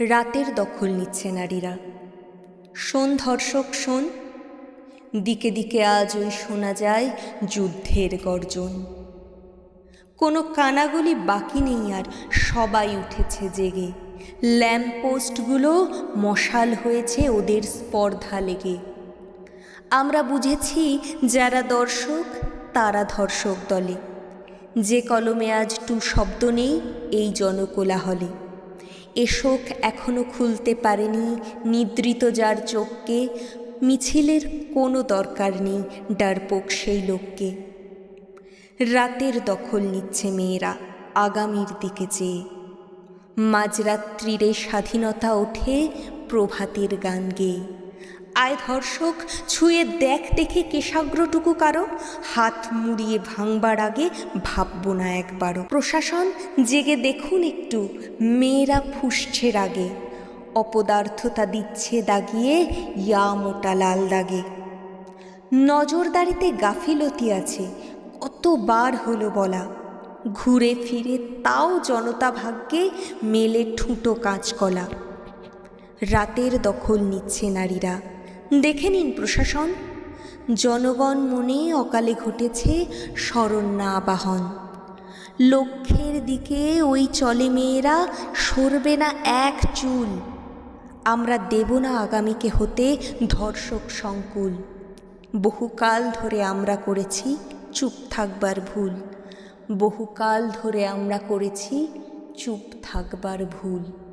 রাতের দখল নিচ্ছে নারীরা। শোন ধর্ষক, শোন। দিকে দিকে আজ ওই শোনা যায় যুদ্ধের গর্জন। কোনো কানাগুলি বাকি নেই আর সবাই উঠেছে জেগে। ল্যাম্পপোস্টগুলো মশাল হয়েছে ওদের স্পর্ধা লেগে। আমরা বুঝেছি যারা দর্শক, তারা ধর্ষক দলে। যে কলমে আজ টু শব্দ নেই, এই জনকোলাহলে। এ শোক এখনও খুলতে পারেনি নিদ্রিত যার চোখকে, মিছিলের কোনো দরকার নেই ডারপোক সেই লোককে। রাতের দখল নিচ্ছে মেয়েরা আগামীর দিকে চেয়ে মাঝরাত্রিরে স্বাধীনতা ওঠে প্রভাতের গান গেয়ে। আয় ধর্ষক, ছুঁয়ে দেখ দেখে কেশাগ্রটুকু কারও? হাত মুড়িয়ে ভাঙবার আগে ভাববো না একবারও। প্রশাসন, জেগে দেখুন একটু, মেয়েরা ফুসছে রাগে। অপদার্থতা দিচ্ছে দাগিয়ে, ইয়া মোটা লাল দাগে। নজরদারিতে গাফিলতি আছে, কতবার হলো বলা। ঘুরে ফিরে তাও জনতা ভাগ্যে মেলে ঠুঁটো কাঁচকলা। রাতের দখল নিচ্ছে নারীরা। দেখে নিন প্রশাসন। জনগণ মনে অকালে ঘটেছে স্মরণ আবাহন লক্ষ্যের দিকে ওই চলে মেয়েরা, সরবে না এক চুল। আমরা দেব না আগামীকে হতে ধর্ষক সংকুল। বহুকাল ধরে আমরা করেছি চুপ থাকবার ভুল। বহুকাল ধরে আমরা করেছি চুপ থাকবার ভুল।